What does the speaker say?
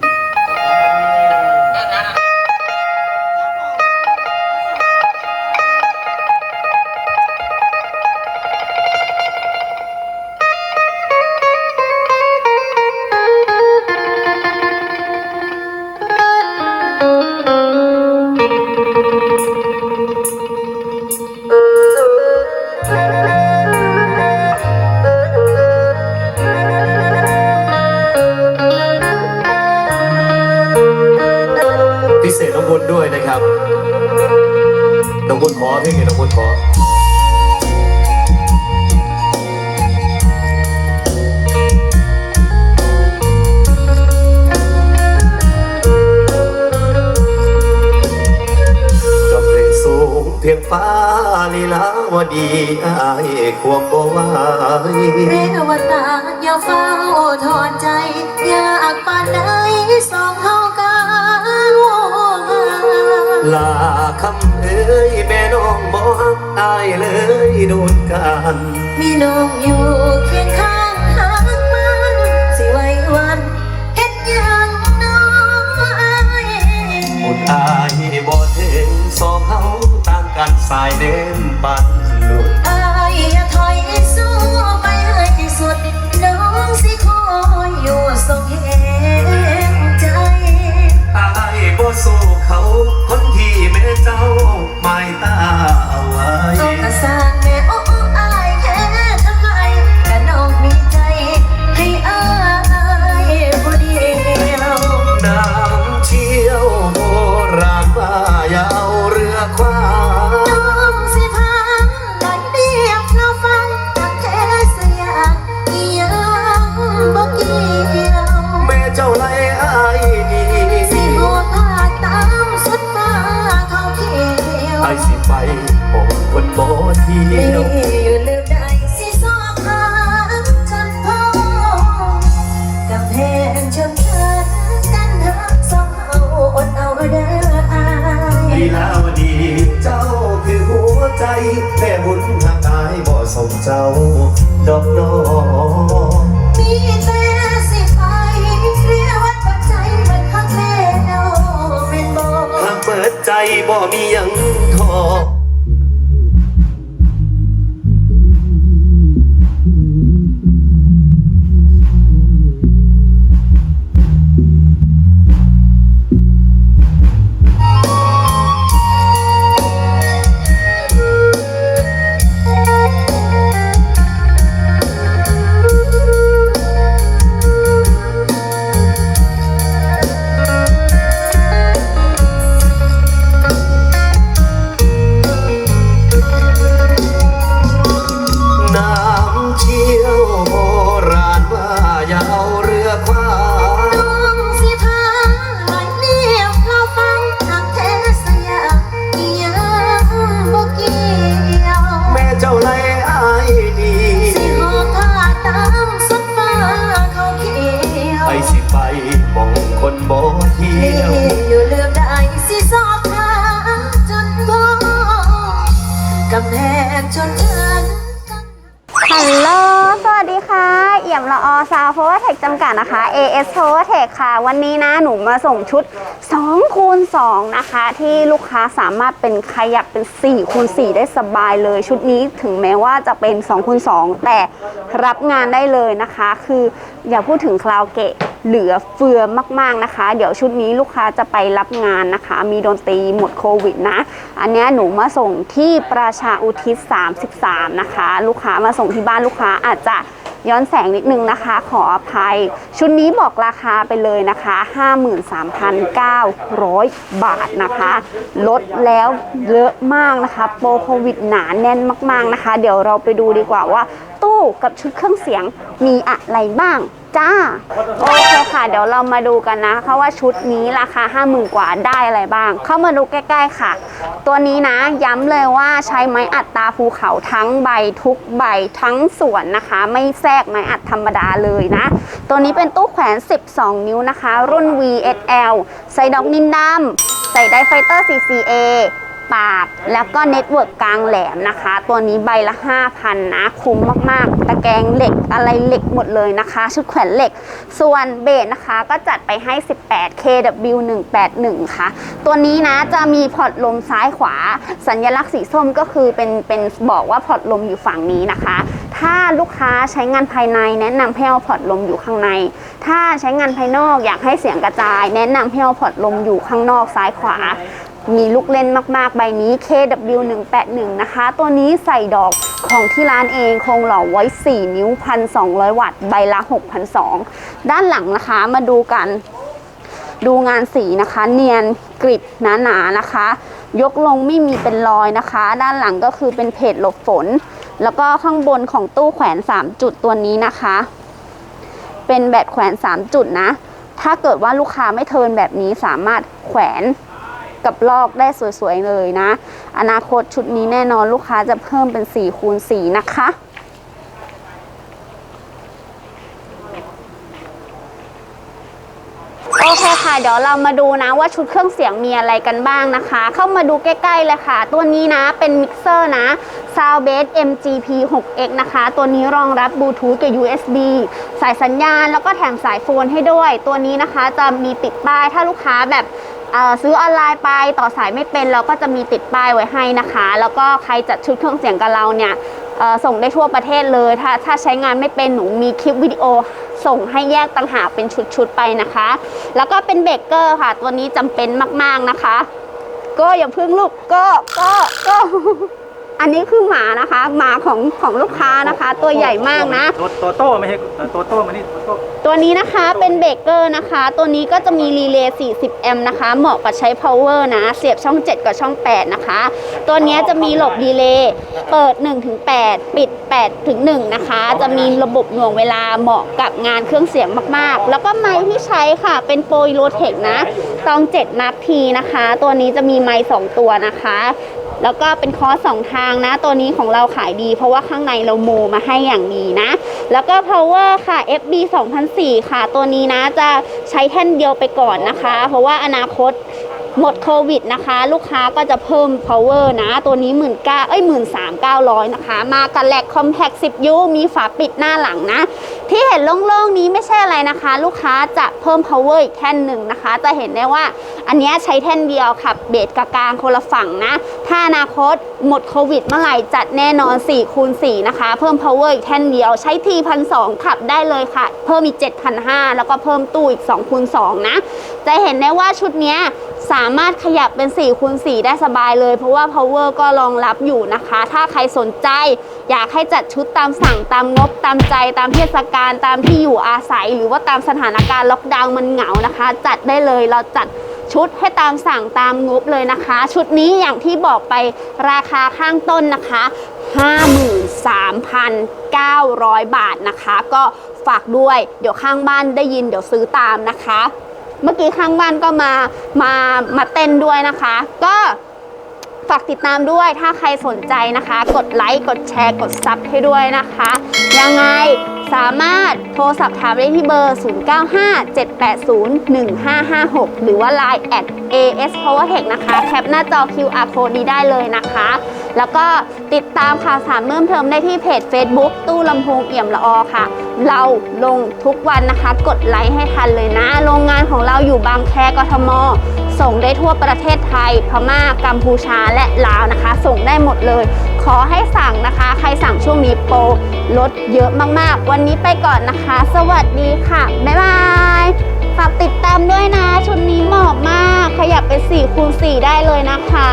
พิ น้องบุญขอเพลงนี้น้องบุญขอจบเพลงสูงเพียงฟ้าลีลาวดีอายควบบ่ไหวเรวตาอย่าเฝ้าถอนใจ อยากปานใดส ลาคำเอ้ยแม่น้องบ่ฮักอายเลยโดนกันมีน้องอยู่เคียงข้างหากมันสิไว้วันเฮ็ดหยังน้อยหมดอายบ่ถึงสองเฮาต่างกันสายเด่นปัน ลีลาวดี เจ้าคือหัวใจแม่บุญทางอายบ่สมเจ้า ดอกน้องมีแต่สิไปเรียกวัดปัจจัยมันหักแล้วเป็นบ่หากเปิดใจบ่มีหยังทอ สิไปมองคนบ่เที่นี่ยวอยู่เลือกได้สิสอบหาจนพบกำแพงชนฉันฮัลโหลสวัสดีค่ะ เอี่ยมละออซาวโฟร์เทคจำกัดนะคะ AS Power Tech ค่ะ วันนี้นะหนูมาส่งชุด2คูณ2นะคะ ที่ลูกค้าสามารถเป็นขยับเป็น4คูณ4ได้สบายเลย ชุดนี้ถึงแม้ว่าจะเป็น2คูณ2แต่รับงานได้เลยนะคะ คืออย่าพูดถึงคลาวเกะเหลือเฟือมากๆนะคะ เดี๋ยวชุดนี้ลูกค้าจะไปรับงานนะคะ มีดนตรีหมดโควิดนะ อันนี้หนูมาส่งที่ประชาอุทิศ 33 นะคะ ลูกค้ามาส่งที่บ้านลูกค้าอาจจะ ย้อนแสงนิดนึงนะคะ ขออภัย ชุดนี้บอกราคาไปเลยนะคะ 53,900 บาทนะคะ ลดแล้วเยอะมากนะคะ โปรโควิดหนาแน่นมาก ๆนะคะ เดี๋ยวเราไปดูดีกว่าว่า ตู้กับชุดเครื่องเสียงมีอะไรบ้างจ้า โอเคค่ะ เดี๋ยวเรามาดูกันนะคะว่าชุดนี้ราคา 5 0,000 กว่าได้อะไรบ้าง เข้ามาดูใกล้ๆค่ะ ตัวนี้นะย้ำเลยว่าใช้ไม้อัดตาภูเขาทั้งใบทุกใบทั้งส่วนนะคะ ไม่แทรกไม้อัดธรรมดาเลยนะ ตัวนี้เป็นตู้แขวน 12 นิ้วนะคะ รุ่น VSL ใส่ดอกนินดำใส่ไดไฟเตอร์ CCA ปาก แล้วก็เน็ตเวิร์กกลางแหลมนะคะ ตัวนี้ใบละ 5,000 นะ คุ้มมากๆ ตะแกรงเหล็กอะไรเหล็กหมดเลยนะคะ ชุดแขวนเหล็ก ส่วนเบสนะคะก็จัดไปให้ 18 KW 181ค่ะ ตัวนี้นะจะมีพอร์ตลมซ้ายขวา สัญลักษณ์สีส้มก็คือเป็นเป็นบอกว่าพอร์ตลมอยู่ฝั่งนี้นะคะ ถ้าลูกค้าใช้งานภายในแนะนำให้เอาพอร์ตลมอยู่ข้างใน ถ้าใช้งานภายนอกอยากให้เสียงกระจาย แนะนำให้เอาพอร์ตลมอยู่ข้างนอกซ้ายขวา มีลูกเล่นมากๆ ใบนี้ KW 181 นะคะ ตัวนี้ใส่ดอกของที่ร้านเองคงหล่อไว้ 4 นิ้ว 1,200 วัตต์ ใบละ 6,200 ด้านหลังนะคะมาดูกัน ดูงานสีนะคะ เนียนกริบหนาๆนะคะ ยกลงไม่มีเป็นรอยนะคะ ด้านหลังก็คือเป็นเพจหลบฝน แล้วก็ข้างบนของตู้แขวน 3 จุดตัวนี้นะคะ เป็นแบบแขวน 3 จุดนะ ถ้าเกิดว่าลูกค้าไม่เทินแบบนี้สามารถแขวน กับลอกได้สวยๆเลยนะ อนาคตชุดนี้แน่นอนลูกค้าจะเพิ่มเป็น4คูณ4นะคะโอเคค่ะ เดี๋ยวเรามาดูนะว่าชุดเครื่องเสียงมีอะไรกันบ้างนะคะ เข้ามาดูใกล้ๆเลยค่ะ ตัวนี้นะเป็นมิกเซอร์นะ Soundbase MGP 6X นะคะ ตัวนี้รองรับบลูทูธกับ USB สายสัญญาณแล้วก็แถมสายโฟนให้ด้วย ตัวนี้นะคะจะมีติดป้ายถ้าลูกค้าแบบ ซื้อออนไลน์ไปต่อสายไม่เป็นเราก็จะมีติดป้ายไว้ให้นะคะ แล้วก็ใครจัดชุดเครื่องเสียงกับเราเนี่ยส่งได้ทั่วประเทศเลย ถ้าถ้าใช้งานไม่เป็นหนูมีคลิปวิดีโอ ส่งให้แยกต่างหากเป็นชุดๆไปนะคะ แล้วก็เป็นเบรกเกอร์ค่ะ ตัวนี้จำเป็นมากๆนะคะ ก็อย่าพึ่งลูกก็ก็ก็ อันนี้คือหมานะคะ หมาของของลูกค้านะคะ ตัวใหญ่มากนะ ตัวตัวโต้ไม่ใช่ตัวโต้มานี่ตัวโต้ตัวนี้นะคะเป็นเบรกเกอร์นะคะ ตัวนี้ก็จะมีรีเลย์ 40 แอมป์นะคะ เหมาะกับใช้ power นะ เสียบช่อง 7 กับช่อง 8 นะคะ ตัวนี้จะมีหลบดีเลย์เปิด1ถึง8ปิด8ถึง1นะคะ จะมีระบบหน่วงเวลาเหมาะกับงานเครื่องเสียงมากๆ แล้วก็ไมค์ที่ใช้ค่ะ เป็นโปรโลเทคนะตอง 7 มาร์คทีนะคะ ตัวนี้จะมีไมค์2ตัวนะคะ แล้วก็เป็นคอร์สสองทางนะ ตัวนี้ของเราขายดี เพราะว่าข้างในเราโมมาให้อย่างดีนะ แล้วก็ power ค่ะ FB 2004 ค่ะ ตัวนี้นะจะใช้แท่นเดียวไปก่อนนะคะ เพราะว่าอนาคต หมดโควิดนะคะ ลูกค้าก็จะเพิ่ม power นะ ตัวนี้1 9ื่นเอ้ยหมื่นสามเก้าร้อยนะคะ มากับแลก compact 10 u มีฝาปิดหน้าหลังนะ ที่เห็นโล่งๆนี้ไม่ใช่อะไรนะคะ ลูกค้าจะเพิ่ม power อีกแท่นหนึ่งนะคะ จะเห็นได้ว่าอันนี้ใช้แท่นเดียวค่ะเบสกับกลางคนละฝั่งนะ ถ้าอนาคตหมดโควิดเมื่อไหร่จัดแน่นอน4คูณ4นะคะ เพิ่ม power อีกแท่นเดียวใช้ทีพันสขับได้เลยค่ะ เพิ่มอีก7,500 แล้วก็เพิ่มตู้อีก2คูณ2นะ จะเห็นได้ว่าชุดนี้สาามารถขยับเป็น4คูณ4ได้สบายเลย เพราะว่า power ก็รองรับอยู่นะคะ ถ้าใครสนใจ อยากให้จัดชุดตามสั่งตามงบตามใจตามเทศกาลตามที่อยู่อาศัย หรือว่าตามสถานการณ์ล็อกดาวน์มันเหงานะคะ จัดได้เลยเราจัดชุดให้ตามสั่งตามงบเลยนะคะ ชุดนี้อย่างที่บอกไปราคาข้างต้นนะคะ 53,900 บาทนะคะ ก็ฝากด้วย เดี๋ยวข้างบ้านได้ยินเดี๋ยวซื้อตามนะคะ เมื่อกี้ข้างบ้านก็มามามาเต้นด้วยนะคะ ก็ฝากติดตามด้วยถ้าใครสนใจนะคะ กดไลค์กดแชร์กดซับให้ด้วยนะคะ ยังไงสามารถโทรสอบถามได้ที่เบอร์ 0957801556 หรือว่า Line at AS Powertech นะคะ แคปหน้าจอ QR code นี้ได้เลยนะคะ แล้วก็ติดตามข่าวสารเพิ่มเติมได้ที่เพจ Facebook ตู้ลำโพงเอี่ยมละอค่ะ เราลงทุกวันนะคะ กดไลค์ให้ทันเลยนะ โรงงานของเราอยู่บางแคกทม ส่งได้ทั่วประเทศไทย พม่ากัมพูชาและลาวนะคะ ส่งได้หมดเลย ขอให้สั่งนะคะ ใครสั่งช่วงนี้โปรลดเยอะมากๆ วันนี้ไปก่อนนะคะ สวัสดีค่ะ บ๊ายบายฝากติดตามด้วยนะ ชุดนี้เหมาะมาก ขยับไป4คูณ4ได้เลยนะคะ